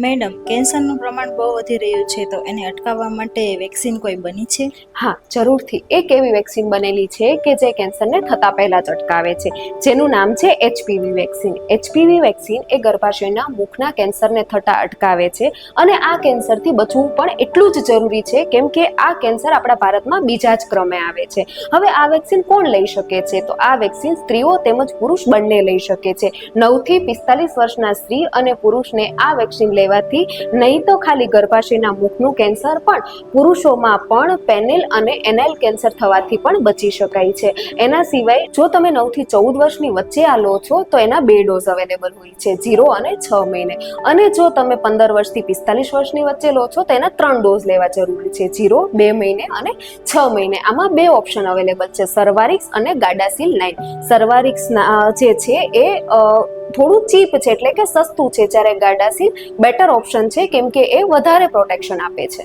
Madam, કેન્સરનું પ્રમાણ બહુ વધી રહ્યું છે, તો એને અટકાવવા માટે વેક્સિન કોઈ બની છે? હા, જરૂરથી. એક એવી વેક્સિન બનેલી છે કે જે કેન્સરને થતા પહેલા જ અટકાવે છે. જેનું નામ છે એચપીવી વેક્સિન. એચપીવી વેક્સિન એ ગર્ભાશયના મુખના કેન્સરને થતા અટકાવે છે અને આ કેન્સરથી બચવું પણ એટલું જ જરૂરી છે કેમ કે આ કેન્સર આપણા ભારતમાં બીજા જ ક્રમે આવે છે. હવે આ વેક્સિન કોણ લઈ શકે છે? તો આ વેક્સિન સ્ત્રીઓ તેમજ પુરુષ બંને લઈ શકે છે. નવથી પિસ્તાલીસ વર્ષના સ્ત્રી અને પુરુષને આ વેક્સિન લેવાથી નહીં તો ખાલી ગર્ભાશયના મુખનું કેન્સર પણ પુરુષોમાં પણ પેનેલ અને એનાઇલ કેન્સર થવાથી પણ બચી શકાય છે. એના સિવાય જો તમે નવથી ચૌદ વર્ષની વચ્ચે આ લો છો, તો એના બે ડોઝ અવેલેબલ હોય છે ઝીરો અને છ મહિને. અને જો તમે પંદર વર્ષથી પિસ્તાલીસ વર્ષની વચ્ચે લો છો, તો એના ત્રણ ડોઝ લેવા જરૂરી છે ઝીરો બે મહિને અને છ મહિને. આમાં બે ઓપ્શન અવેલેબલ છે, સર્વારિક્સ અને ગાડાસિલ નાઇન. સર્વારિક્સ જે છે એ થોડું ચીપ છે, એટલે કે સસ્તું છે જ્યારે ગાડાસિલ બેટર ઓપ્શન છે, કેમ કે એ વધારે પ્રોટેક્શન આપે છે.